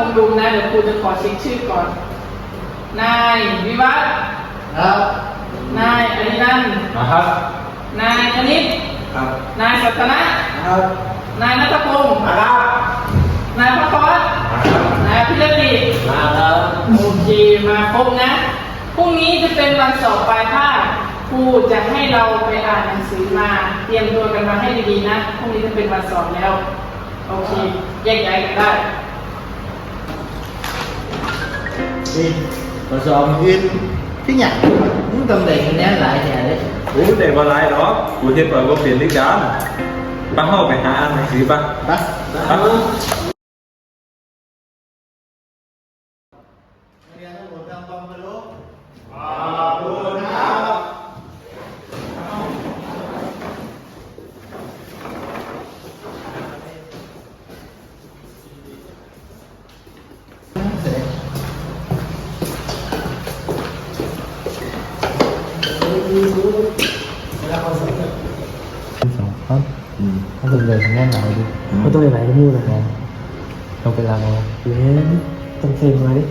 าโฮมรูนะเดี๋ยวครูจะขอเช็คชื่อก่อน นายวิวัฒน์ครับนายอรินันท์นะครับนายคณิตครับนายสัตนะ ครับนายนัทพงศ์ครับนายพักวัฒน์นายพิรติมาครับโอเคมาครบนะพรุ่งนี้จะเป็นวันสอบปลายภาคครูจะให้เราไปอ่านหนังสือมา เตรียมตัวกันมาให้ดีๆนะพรุ่งนี้จะเป็นวันสอบแล้ว โอเคแยกย้ายกันได้ นี่ทดสอบอื่นที่อยากมึงต้องได้คะแนนหลายแค่เลยโอ้แต่ว่าไรหรอกกูเห็นว่าก็เปลี่ยนด้วยกันไปเข้าไปหาอ่านหนังสือปะ ไป ไป เรียนทั้งหมดตามความเคารพขอบคุณครับเสร็จ สองครับถ้าเป็นเลยแน่หนาวดิไม่ต้องไปไหนก็พูดนะต้องไปลาโมเว้นต้องเซ็นมาดิ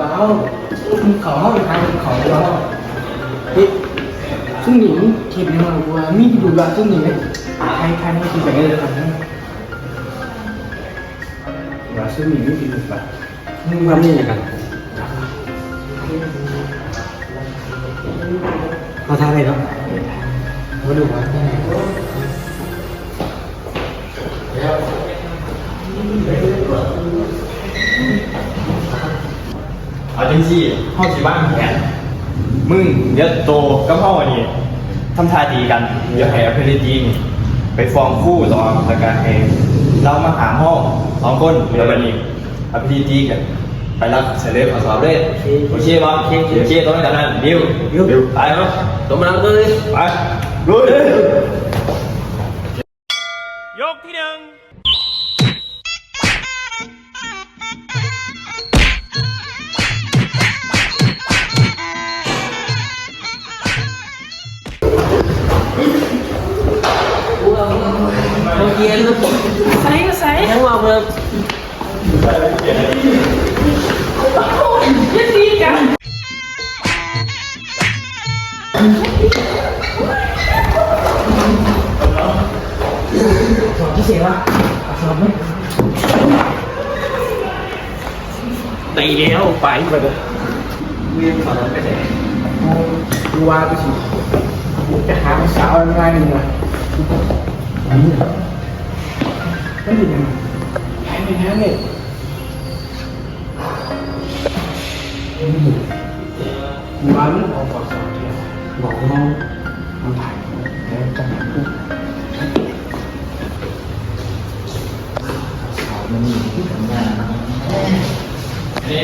เดี๋ยวห้องนี้เซิร์ฟแบงอย่างนี้ชี้ชี้ตรงกันไหมเนี่ยโอ้ปัสสาวะมีห้องชี้ดิเดี๋ยวจะเอาด้วยเดี๋ยวคือเสียไรปล่อยตอนนั้นขึ้นชี้ว้าวขอเข้าไปทางขอว้าวเฮ้ยซึ่งหนิงเก็บในห้องกูว่ามีที่ดูว่าซึ่งหนิงใครใครไม่คิดแบบนี้เลยครับนะว่าซึ่งหนิงไม่คิดแบบมึงทำนี่ยังไงเขาทำอะไรเนาะมาดูว่า เอาจริงสิห้องสิบ้านแผนมึงเดี๋ยวโตกับพ่อนี่ทำท่าดีกันเดี๋ยวให้อภิริจีนี่ไปฟ้องคู่ต่อแล้วก็ให้เรามาหาห้องสองคนแล้ววันนี้อภิริจีกันไปรับเสด็จขอสอบเลยโอเคป่ะโอเคโอเคตรงนั้นดิวดิวไปเนาะตรงนั้นเลยไปลุยย ตีเดียวไปไปเลยเรียนสอบไปไหนกูว่าไปสิกูจะหาสาวง่ายหนึ่งว่ะอันนี้เหรอก็ดีนะแพ้ไม่แพ้เลยกูว่ามันออกก่อนสอบเดียวบอกน้องมันถ่ายแล้วจะหาผู้เดี๋ยว เดี๋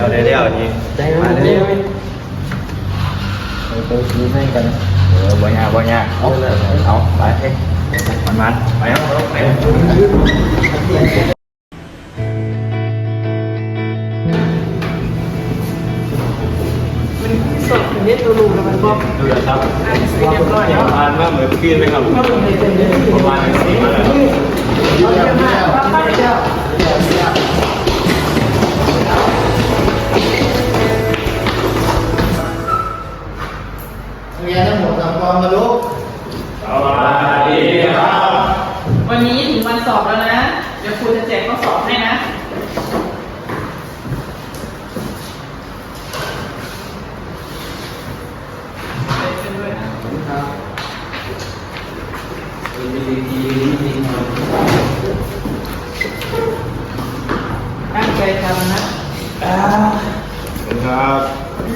ยวเดี๋ยวเดี๋ยวนี่ใจมันเร็วไปซื้อให้กันเออบ่ยากบ่ยากเอาเอาไปมันมันไปเอาไป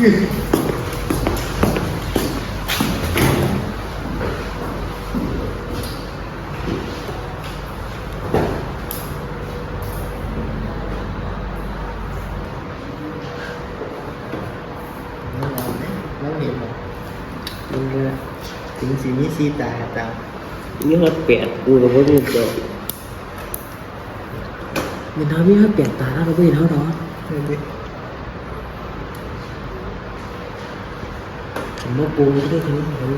น้องเหนียวเหรอมันก็ถึงสีนี้สีตาตามยี่ห้อแปดกูกับพวกมึงจบเห็นเขามีห้อแปดตาแล้วก็ไม่เห็นเขาหรอก เห็นดิ ผมว่าปูไม่ได้ทำให้ผม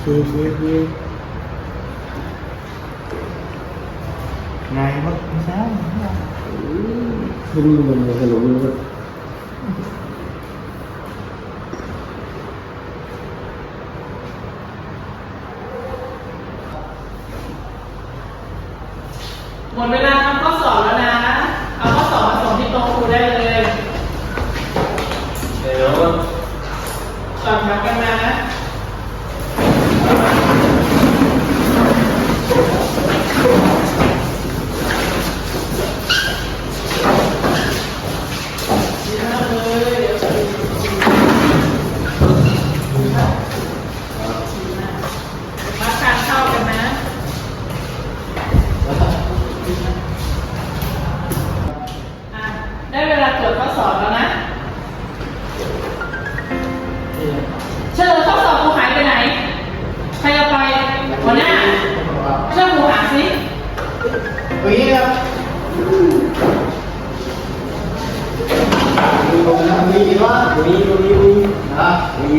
เชียเชีย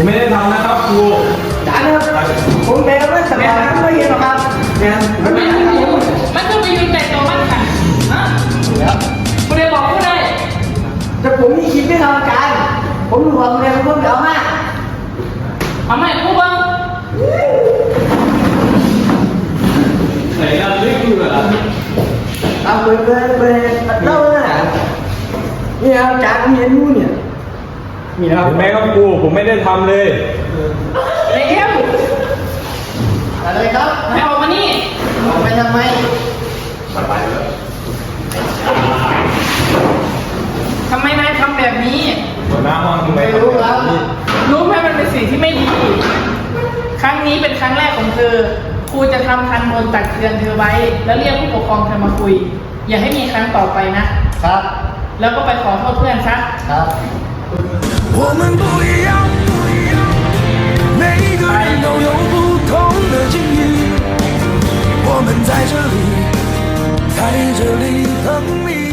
กมานี่ผมไม่ได้ทำนะครับครูจ้าครับผมแปลว่าสบายไม่เห็นหรอกครับเนี่ยมันไม่รู้มันก็ไปยืนแต่ตัวมันค่ะฮะแล้วผู้ใดบอกผู้ใดแต่ผมมีคลิปไม่ทำการ ผมรู้ว่าเรียนผมเดี๋ยวมาทำไมผู้เบิ้งใส่กันลึกอยู่เหรอเอาไปไปไปเล่าหน่ะนี่ครับการเรียนรู้เนี่ย นี่นะครับเห็นไหมครับครูผมไม่ได้ทำเลย เร็วอะไรครับให้ออกมานี่ออกไปทำไมทำไมนายทำแบบนี้ หัวหน้าห้องทำไมไม่ทำรู้แบครับบนี้รู้ไหมมันเป็นสิ่งที่ไม่ดี ครั้งนี้เป็นครั้งแรกของเธอ ครูจะทำทันบนตักเตือนเธอไว้ แล้วเรียกผู้ปกครองเธอมาคุย อย่าให้มีครั้งต่อไปนะ ครับ แล้วก็ไปขอโทษเพื่อนซะครับ 我们不一样，每一个人都有不同的境遇。我们在这里，在这里等你。